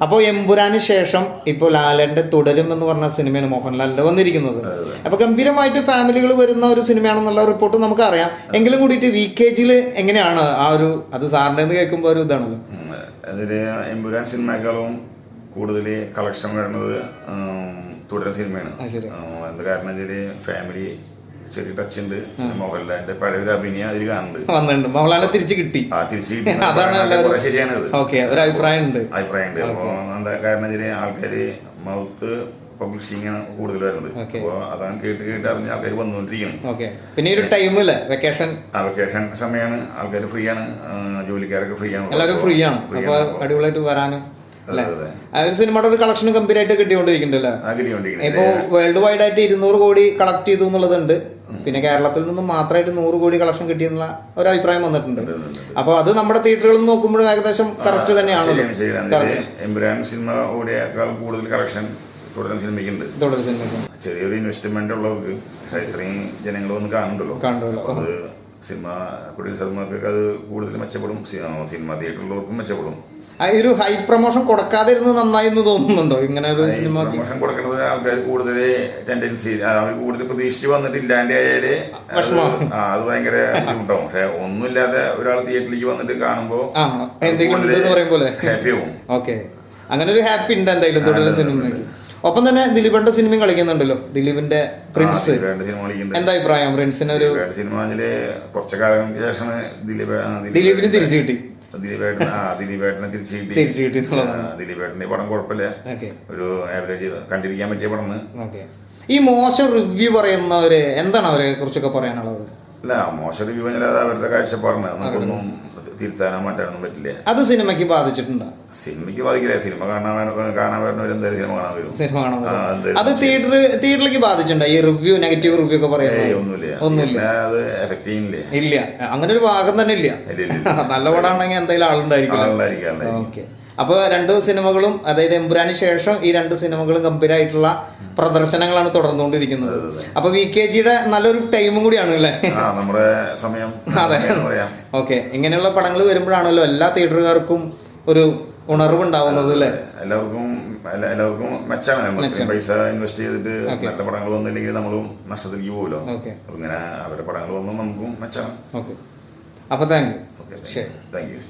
അപ്പോൾ എമ്പുരാന് ശേഷം ഇപ്പോൾ ലാലന്റെ തുടരും എന്ന് പറഞ്ഞ സിനിമയാണ് മോഹൻലാലിന്റെ വന്നിരിക്കുന്നത്. അപ്പൊ ഗംഭീരമായിട്ട് ഫാമിലികൾ വരുന്ന ഒരു സിനിമയാണെന്നുള്ള റിപ്പോർട്ട് നമുക്ക് അറിയാം എങ്കിലും കൂടിയിട്ട് വി കെ ജിയിൽ എങ്ങനെയാണ് ആ ഒരു അത് സാറിന്റെ കേൾക്കുമ്പോൾ ഒരു ഇതാണല്ലോ? ഉം. അതിൽ എമ്പുരാൻ സിനിമയെക്കാളും കൂടുതൽ കളക്ഷൻ വരുന്നത് തുടരുന്ന തുടരും സിനിമയാണ് എന്ത് കാരണം ഫാമിലി ചെറിയ ടച്ച് ഉണ്ട്. മോഹൻലാലിന്റെ പഴയ ഒരു അഭിനയം അതിൽ കാണുന്നുണ്ട്. വന്നിട്ടുണ്ട്. മോഹൻലാലിനെ തിരിച്ചു കിട്ടി. ആ തിരിച്ച് അതാണ് ശരിയാണ് ഓക്കെ ഒരു അഭിപ്രായം ഉണ്ട്. അഭിപ്രായമുണ്ട് അപ്പൊ എന്താ കാരണം ഇതിന് ആൾക്കാര് മൗത്ത് പബ്ലിഷിംഗ് ആണ് കൂടുതൽ വരുന്നത്. അപ്പൊ അതാണ് കേട്ട് കേട്ട് അറിഞ്ഞ ആൾക്കാർ വന്നുകൊണ്ടിരിക്കുന്നത് പിന്നെ ഒരു ടൈം അല്ലേ വെക്കേഷൻ ആ വെക്കേഷൻ സമയമാണ് ആൾക്കാർ ഫ്രീ ആണ്. ജോലിക്കാരൊക്കെ ഫ്രീ ആണ്. എല്ലാവരും ഫ്രീ ആണ്. അടിപൊളിയായിട്ട് വരാനും അല്ലേ? അതെ, അതെ. ആ ഒരു സിനിമയുടെ ഒരു കളക്ഷൻ ഗംഭീരമായിട്ട് കിട്ടിക്കൊണ്ടിരിക്കുന്നുണ്ടല്ലോ? ഇപ്പോ വേൾഡ് വൈഡ് ആയിട്ട് ഇരുന്നൂറ് കോടി കളക്ട് ചെയ്തു എന്നുള്ളതുണ്ട്. പിന്നെ കേരളത്തിൽ നിന്നും മാത്രമായിട്ട് നൂറ് കോടി കളക്ഷൻ കിട്ടിയെന്നുള്ള ഒരു അഭിപ്രായം വന്നിട്ടുണ്ട്. അപ്പൊ അത് നമ്മുടെ തിയേറ്ററുകളിൽ നോക്കുമ്പോഴും ഏകദേശം കറക്റ്റ് തന്നെയാണ് സിനിമ ഓടിയേക്കാൾ കൂടുതൽ കളക്ഷൻ തുടരും സിനിമയ്ക്കുണ്ട് ചെറിയൊരു ഇൻവെസ്റ്റ്മെന്റ് ഉള്ളവർക്ക് ഇത്രയും ജനങ്ങൾ ഒന്ന് കാണുന്നുണ്ടല്ലോ. സിനിമ പ്രൊഡ്യൂസർമാർക്കൊക്കെ അത് കൂടുതൽ മെച്ചപ്പെടും. സിനിമ തിയേറ്ററിലുള്ളവർക്കും മെച്ചപ്പെടും. ഒരു ഹൈ പ്രൊമോഷൻ കൊടുക്കാതിരുന്ന് നന്നായി എന്ന് തോന്നുന്നുണ്ടോ? ഇങ്ങനെ ഒരു സിനിമ പ്രൊമോഷൻ കൊടുക്കുന്നത് ആൾക്കാർ കൂടുതൽ ടെൻഡൻസി അവർ കൂടുതൽ പ്രതീക്ഷിച്ച് വന്നിട്ട് ഇല്ലാണ്ട് ആയാൽ. അത് ഭയങ്കര ബുദ്ധിമുട്ടാവും പക്ഷെ ഒന്നുമില്ലാതെ ഒരാൾ തിയേറ്ററിലേക്ക് വന്നിട്ട് കാണുമ്പോൾ ആ എന്തെങ്കിലും ഉണ്ടെന്ന് പോലെ ഹാപ്പി ആവും. ഓക്കെ. അങ്ങനെ ഒരു ഹാപ്പി ഉണ്ട് എന്തായാലും തുടരുന്ന സിനിമയ്ക്ക്. ഒപ്പം തന്നെ ദിലീപിന്റെ സിനിമയും കളിക്കുന്നുണ്ടല്ലോ. ദിലീപിന്റെ പ്രിൻസ് എന്താ അഭിപ്രായം? പ്രിൻസിന് ഒരു സിനിമയിൽ കുറച്ചു കാലം ശേഷം ദിലീപ് ദിലീപിന് തിരിച്ചു കിട്ടി. ദിലീപേട്ടൻ ആ ദിലീപേട്ടനെ തിരിച്ചു കിട്ടി. തിരിച്ചു കിട്ടി ദിലീപേട്ടന്റെ പടം കുഴപ്പമില്ല. ഒരു ആവറേജ് കണ്ടിരിക്കാൻ പറ്റിയ പടം ഓക്കെ. ഈ മോശം റിവ്യൂ പറയുന്നവര് എന്താണ് അവരെ കുറിച്ചൊക്കെ പറയാനുള്ളത്? അല്ല മോശം റിവ്യൂ അത് അവരുടെ കാഴ്ചപ്പാടാണ്. നമുക്കൊന്നും തിരുത്താനോ മാറ്റാനൊന്നും പറ്റില്ല? അത് സിനിമയ്ക്ക് ബാധിച്ചിട്ടുണ്ടോ? സിനിമയ്ക്ക് ബാധിക്കില്ല. സിനിമ കാണാൻ കാണാൻ വരുന്നവർ എന്തായാലും സിനിമ കാണാൻ വരും. സിനിമ കാണാൻ അത് തിയേറ്റർ തിയേറ്ററിലേക്ക് ബാധിച്ചിട്ടുണ്ടോ? ഈ റിവ്യൂ നെഗറ്റീവ് റിവ്യൂ ഒക്കെ പറയുന്നത്? ഒന്നുമില്ല. ഒന്നുമില്ല. അത് എഫക്ട് ചെയ്യുന്നില്ലേ? ഇല്ല. അങ്ങനെ ഒരു ഭാഗം തന്നെ ഇല്ല. നല്ല പടമാണെങ്കിൽ എന്തായാലും ആളുണ്ടായിരിക്കും. ഓക്കെ അപ്പൊ രണ്ട് സിനിമകളും അതായത് എമ്പുരാന് ശേഷം ഈ രണ്ട് സിനിമകളും ഗംഭീരമായിട്ടുള്ള പ്രദർശനങ്ങളാണ് തുടർന്നുകൊണ്ടിരിക്കുന്നത്. അപ്പൊ വി കെ ജിയുടെ നല്ലൊരു ടൈമും കൂടിയാണ് അല്ലേ? നമ്മുടെ സമയം അതെ. ഓക്കെ. ഇങ്ങനെയുള്ള പടങ്ങൾ വരുമ്പോഴാണല്ലോ എല്ലാ തിയേറ്ററുകാർക്കും ഒരു ഉണർവ് ഉണ്ടാവുന്നത് അല്ലേ? എല്ലാവർക്കും എല്ലാവർക്കും മെച്ചാണ്. പൈസ ഇൻവെസ്റ്റ് ചെയ്തിട്ട് നല്ല പടങ്ങൾ വന്നില്ലെങ്കിൽ നമ്മളും നഷ്ടത്തിലേക്ക് പോകുമല്ലോ ഇങ്ങനെ അവരുടെ പടങ്ങൾ വന്നും നമുക്കും മെച്ചാണ്. ഓക്കെ. അപ്പൊ താങ്ക് യു ശരി. Thank you